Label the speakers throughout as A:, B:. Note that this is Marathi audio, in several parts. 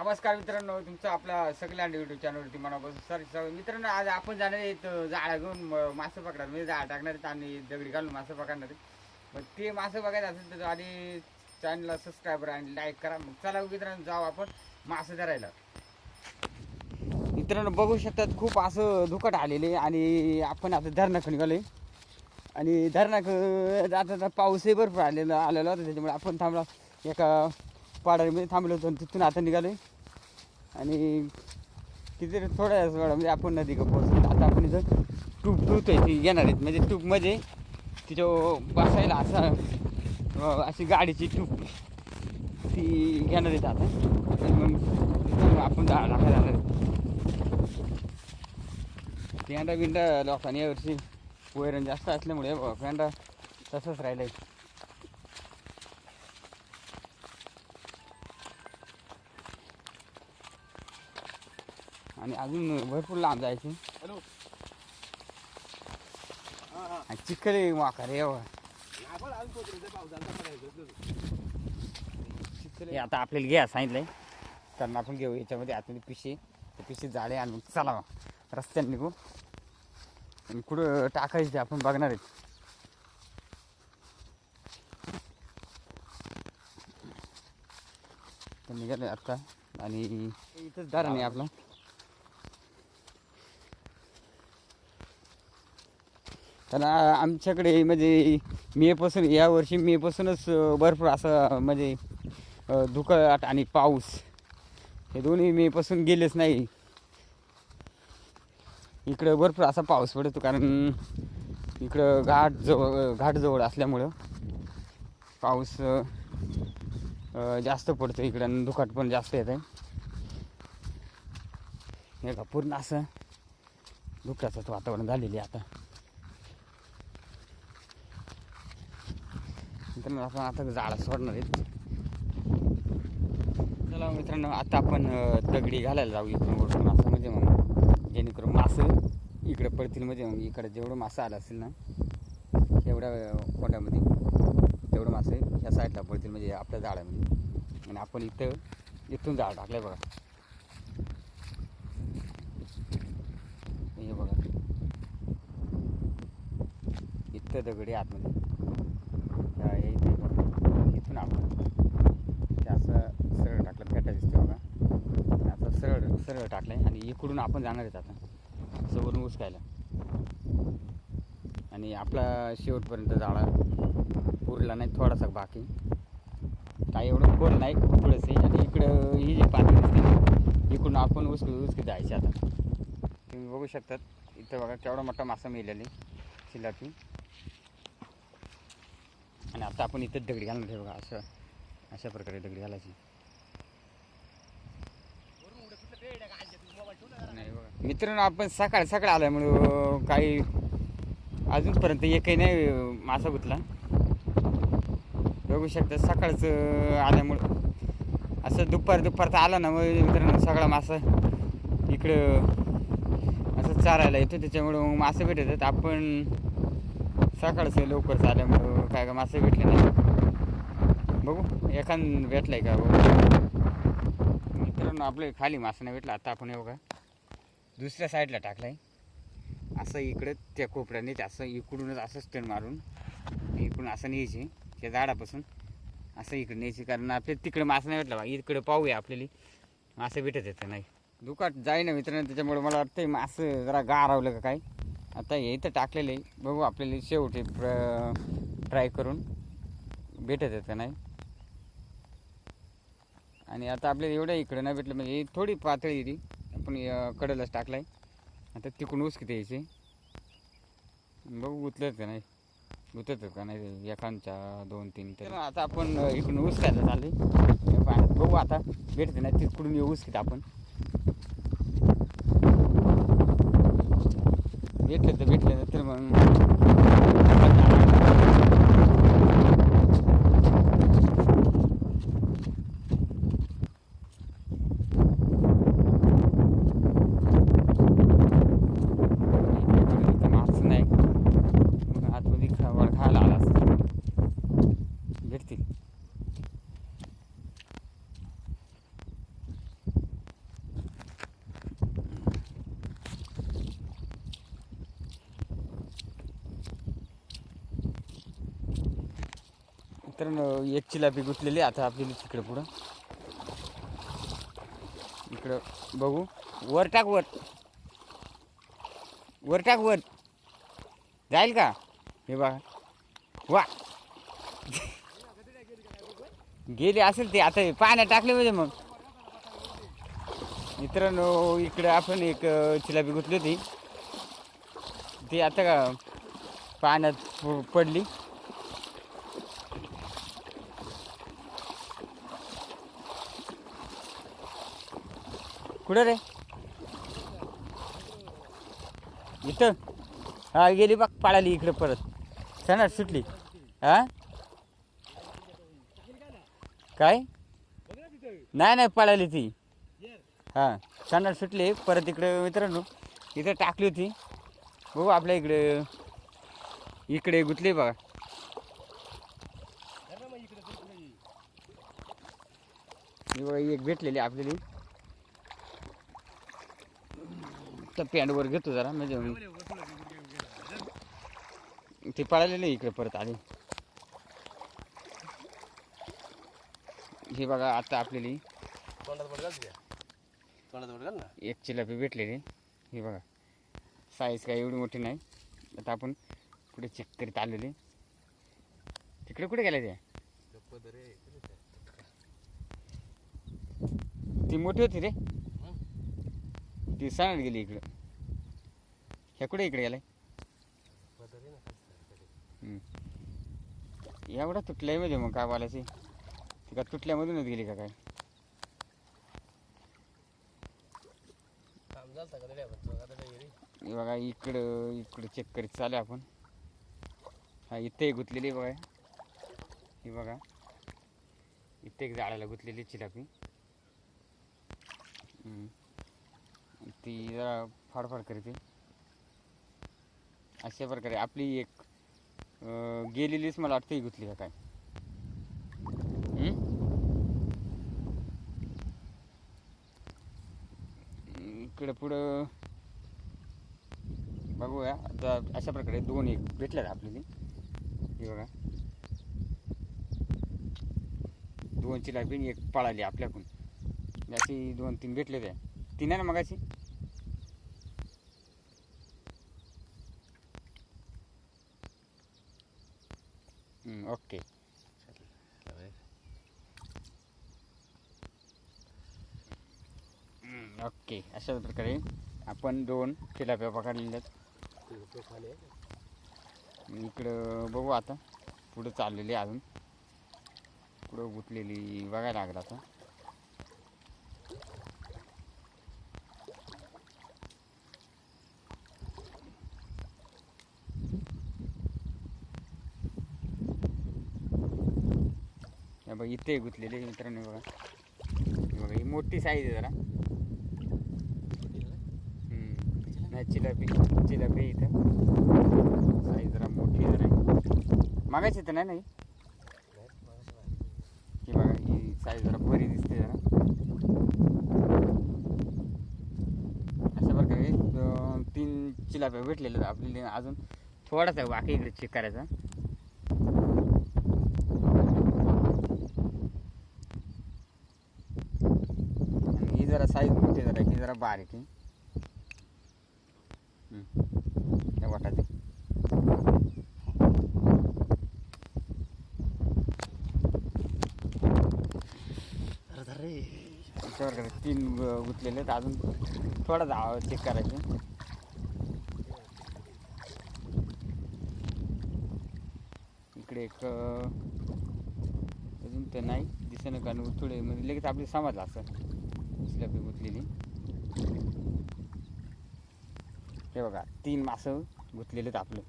A: नमस्कार मित्रांनो तुमचं आपल्या सगळ्या युट्यूब चॅनलवरती मनापासून सर सर मित्रांनो आज आपण जाणार आहेत जाळा घेऊन मासे पकडणार म्हणजे जाळ टाकणार आहेत आणि दगडी घालून मासे पकडणार आहेत. मग ते मासे बघायचं असेल तर आधी चॅनलला सबस्क्राईबर आणि लाईक करा. मग चला हो मित्रांनो जाऊ आपण मासे धरायला. मित्रांनो बघू शकतात खूप असं धुकट आलेले आणि आपण आता धरणाकडे निघालोय आणि धरणाक जाता जाता पाऊसही भरपूर आलेला आलेला होता त्याच्यामुळे आपण थांबला. एका पाडामध्ये थांबलो होतो तिथून आता निघालोय. आणि किती थोड्या वेळामध्ये म्हणजे आपण नदी का पोहोचलो. आता आपण इथं टूप टूप ती घेणार आहेत. म्हणजे टूप म्हणजे तिथं बसायला असा अशी गाडीची टूप ती घेणार आहेत आता. मग आपण जा टाकायला जाणार आहेत पेंडा बिंडा लोकांनी यावर्षी वैरण जास्त असल्यामुळे पेंडा तसंच राहिलं आहे आणि अजून भरपूर लांब जायचे. चिखल वाका रे एवढा. हे आता आपल्याला घ्या सांगितलंय. कारण आपण घेऊ याच्यामध्ये आतमध्ये पिशी पिशी जाळे आणि मग चला मग. रस्त्याने निघू. आणि कुठं टाकायचं ते आपण बघणार आहेत तर निघाले आता. आणि इथंच दारा नाही आपला. तर आमच्याकडे म्हणजे मेपासून यावर्षी मेपासूनच भरपूर असं म्हणजे अं, धुकट आणि पाऊस हे दोन्ही मेपासून गेलेच नाही. इकडं भरपूर असा पाऊस पडतो कारण इकडं घाट जवळ घाटजवळ असल्यामुळं पाऊस जास्त पडतो इकडं आणि धुकाट पण जास्त येत आहे हे का पूर्ण असं धुक्याचंच वातावरण झालेली आहे आता. मित्रांनो आपण आता जाळा सोडणार आहेत. चला मित्रांनो आता आपण दगडी घालायला जाऊ इकडून वरतून असं म्हणजे मग. जेणेकरून मासं इकडे पडतील म्हणजे मग इकडे जेवढं मासं आलं असेल ना एवढ्या कोंड्यामध्ये तेवढं मासे ह्या साईडला पडतील म्हणजे आपल्या झाडामध्ये आणि आपण इथं इथून झाड टाकलंय बघा. हे बघा. इथं दगडी आतमध्ये. हे इथून आपण ते असं सरळ टाकलं फेटा दिसते बघा. आणि असं सरळ सरळ आहे आणि इकडून आपण जाणार आहेत आता. समोरून उचकायला. आणि आपला शेवटपर्यंत जाळा पुरला नाही थोडासा बाकी. काय एवढं खोल नाही थोडंसं आहे. आणि इकडं ही जी पाणी दिसते इकडून आपण उचकी उचकी जायचे आता. तुम्ही बघू शकतात इथं बघा केवढा मोठा मासा मिळालेली शिलापी आणि आता आपण इथं दगडी घालणार ठेवू बघा असं अशा प्रकारे दगडी घालायची. नाही बघा. मित्रांनो आपण सकाळ सकाळ आल्यामुळं काही अजूनपर्यंत एकही नाही मासा गुतला. बघू शकता सकाळचं आल्यामुळं. असं दुपार दुपारचा आला ना मग मित्रांनो सगळा मासा इकडं असं चारायला येतो. त्याच्यामुळं मग मासे भेटतात. आपण सकाळचं लवकर आल्यामुळं काय का मासे भेटले नाही बघू एखाद भेटलाय का बघू. मित्रांनो आपलं खाली मासा नाही भेटला आता आपण येऊ दुसऱ्या साईडला टाकलाय. असं इकडं त्या कोपऱ्याने असं इकडूनच असं स्टन मारून. इकडून असं न्यायचे त्या झाडापासून. असं इकडे न्यायची कारण आपल्या तिकडे मासा नाही भेटला बा इकडे पाहूया आपल्याला. मासे भेटत येतं नाही? दुकाट जाई ना मित्रांनो त्याच्यामुळे मला वाटतं मासं जरा गारावलं का काय? आता हे इथं टाकलेलं आहे. बघू आपल्याला शेवटी प्र ट्राय करून भेटत येतं नाही. आणि आता आपल्याला एवढं इकडं नाही भेटलं म्हणजे थोडी पातळी ती. आपण अं, कडेलाच टाकलाय. आता तिकडून उचकीत यायचे. बघू उतलत का नाही. उतरत का नाही एकांच्या दोन तीन तर. आता आपण इकडून इकडून उचकायला चालले पाण्यात बघू आता भेटते नाही तिकडून येऊ उचकीत आपण. भेटलं तर भेटलं तर मग माणसं नाही मग आतमध्ये खावड खायला आला असतं भेटतील मित्रांनो एक चिलापी गुतलेली आता आपल्याला तिकडं पुढं. इकडं बघू. वर टाक वर. वर टाक वर. जाईल का? हे बघा. वा. गेले असेल ते. आता पाण्यात टाकले म्हणजे मग. मित्रांनो इकडं आपण एक चिलापी गुतली होती. ती आता का पाण्यात पडली. कुठं रे? इथं? हा गेली बघ पळाली इकडे परत. सणार सुटली. हा? काय? नाही नाही पळाली ती. हा हां सुटली. परत इकडे मित्रांनो इथं टाकली होती. बघू आपल्या इकडे इकडे गुतली बघा. ही बघा एक भेटलेली आपल्याला. त्या पॅन्टवर घेतो जरा म्हणजे
B: वर ते
A: पळालेलं इकडे परत आले हे बघा आता
B: ना.
A: एक चिलापी भेटलेली. हे बघा साईज काय एवढी मोठी नाही. आता आपण पुढे चेक करीत आलेले तिकडे कुठे गेले ते.
B: कुठे?
A: ती मोठी होती रे. ती सांगत गेली इकडं. ह्या कुठे इकडे गेलाय? एवढा तुटलाय म्हणजे मग काय बोलायची? ती का तुटल्यामधूनच गेली का काय? बघा इकडं इकडं चेक करीत चालू आपण. हा इथे गुतलेली आहे बघा. ही बघा. इथे एक झाडाला गुतलेली चिलापी. हम्म. ती जरा फाडफाड करते. अशा प्रकारे आपली एक गेलेलीच मला वाटतं ही गुतली का काय? इकडं पुढं बघूया. आता अशा प्रकारे दोन एक भेटल्या आपल्याला. हे बघा. दोनची चिलापी एक पळाली आपल्याकडून. अशी दोन तीन भेटले त्या तिने ना मगाशी ओके ओके अशा प्रकारे आपण दोन तिलाप्या पकडलेल्या आहेत इकडं बघू आता पुढं चाललेली आहे अजून पुढं गुतलेली बघायला लागलं आता बघा इथे गुतलेली आहे मित्रांनो बघा. बघा ही मोठी साईज आहे जरा. नाही चिलापी चिलापी इथं. साईज जरा मोठी जरा मागायची तर नाही नाही. ही बघा ही साईज जरा बरी दिसते जरा. अशा प्रकारे तीन चिलाप्या भेटलेल्या आपल्याला अजून. थोडासा बाकी इकडे चेक करायचा आणि ही जरा साईज मोठी जरा ही जरा बारीक आहे.
B: रे.
A: प्रकारे तीन गुंतलेले आहेत अजून. थोडा धाव चेक करायचे. इकडे एक अजून तर नाही. दिसेना कारण थोडे म्हणजे लगेच आपली समजलं असं. स्लॅबी गुतलेली. हे बघा तीन मासं गुंतलेले आहेत आपलं.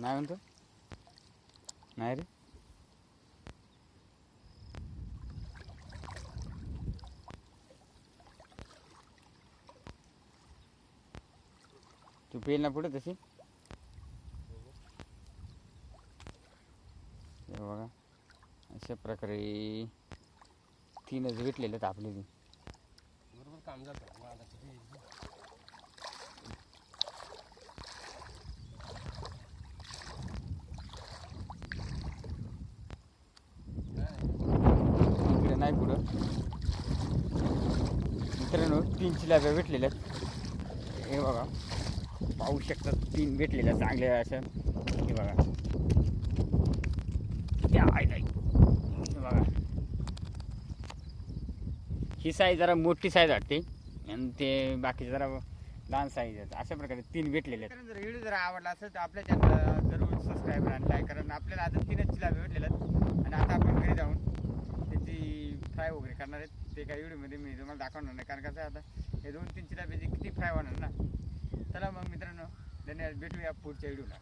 A: नाही म्हणतो? नाही रे. तू पेल ना पुढे तशी. हे बघा. अशा प्रकारे तीनच भेटलेले आहेत आपले
B: बरोबर काम जातं.
A: नाही पुढं. मित्रांनो तीन चिलाब्या भेटलेल्या आहेत. हे बघा. पाहू शकतात तीन भेटलेल्या चांगल्या अशा. हे बघा त्या आहेत आहेत. हे बघा ही साईज जरा मोठी साईज वाटते. आणि ते बाकीचे जरा लहान साईज आहेत. अशा प्रकारे तीन भेटलेले आहेत. जर व्हिडिओ जर आवडला असेल तर आपल्या चॅनल जरूर सबस्क्राईब आणि लाईक कारण आपल्याला आता तीनच चिलाबे भेटलेले आहेत. आणि आता आपण घरी जाऊन त्याची फ्राय वगैरे करणार आहेत. ते काही व्हिडिओमध्ये मी तुम्हाला दाखवणार नाही. कारण कसं आता हे दोन तीन चिलाबीची किती फ्राय होणार ना. चला मग मित्रांनो धन्यवाद. भेटूया पुढच्या व्हिडिओला